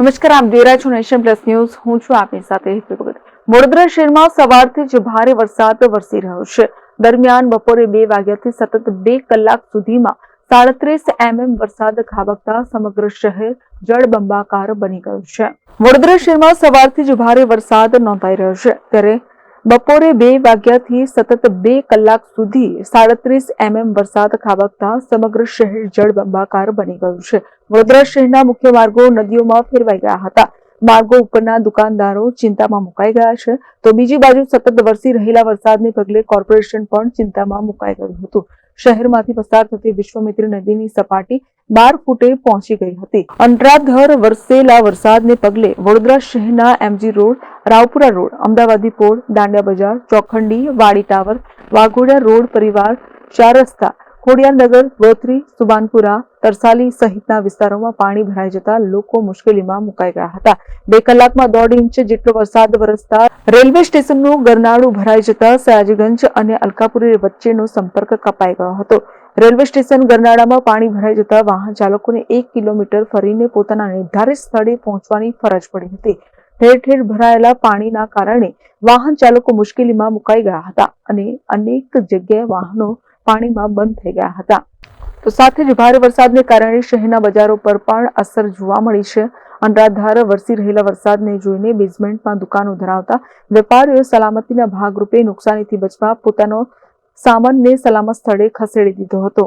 નમસ્કાર, આપ જોઈ રહ્યા છો નેશન પ્લસ ન્યૂઝ. હું છું આપની સાથે વડોદરા શહેરમાં સવારથી જ ભારે વરસાદ વરસી રહ્યો છે. દરમિયાન બપોરે બે વાગ્યાથી સતત બે કલાક સુધીમાં સાડત્રીસ એમએમ વરસાદ ખાબકતા સમગ્ર શહેર જળબંબાકાર બની ગયું છે. વડોદરા શહેરમાં સવારથી જ ભારે વરસાદ નોંધાઈ રહ્યો છે. ત્યારે બપોરે બે વાગ્યાથી સતત બે કલાક સુધી સાડત્રીસ એમએમ વરસાદ ખાબકતા સમગ્ર શહેર જળબંબાકાર બની ગયું છે. વડોદરા શહેરના મુખ્ય માર્ગો નદીઓમાં ફેરવાઈ ગયા હતા. માર્ગો ઉપરના દુકાનદારો ચિંતામાં મુકાઈ ગયા છે. તો બીજી બાજુ સતત વરસી રહેલા વરસાદને પગલે કોર્પોરેશન પણ ચિંતામાં મુકાઈ ગયું હતું. શહેરમાંથી પસાર થતી વિશ્વમિત્રી નદીની સપાટી બાર ફૂટે પહોંચી ગઈ હતી. અંતરાધર વરસેલા વરસાદને પગલે વડોદરા શહેરના MG road Raopura road, Amdavadi pol, Dandia Bazaar, Chokhandi, વાડી ટાવર, વાઘોડિયા રોડ પરિવાર, ચાર રસ્તા ખોડિયાનગર ગોત્રી સુબાનપુરા તરસાલી સહિતના વિસ્તારોમાં પાણી ભરાઈ જતા લોકો મુશ્કેલીમાં મુકાઈ ગયા હતા. બે કલાકમાં દોઢ ઇંચ જેટલો વરસાદ વરસતા રેલવે સ્ટેશનનું ગરનાળું ભરાઈ જતા સયાજીગંજ અને અલકાપુરી વચ્ચેનો સંપર્ક કપાઈ ગયો હતો. રેલવે સ્ટેશન ગરનાળામાં પાણી ભરાઈ જતા વાહન ચાલકોને એક કિલોમીટર ફરીને પોતાના નિર્ધારિત સ્થળે પહોંચવાની ફરજ પડી હતી. ઠેર ઠેર ભરાયેલા પાણીના કારણે વાહન ચાલકો મુશ્કેલીમાં મુકાઈ ગયા હતા અને અનેક જગ્યાએ વાહનો પાણીમાં બંધ થઈ ગયા હતા. તો સાથે જ ભારે વરસાદને કારણે શહેરના બજારો પર પણ અસર જોવા મળી છે. અનરાધાર વરસી રહેલા વરસાદને જોઈને બેઝમેન્ટમાં દુકાનો ધરાવતા વેપારીઓએ સલામતીના ભાગરૂપે નુકસાનીથી બચવા પોતાનો સામાનને સલામત સ્થળે ખસેડી દીધો હતો.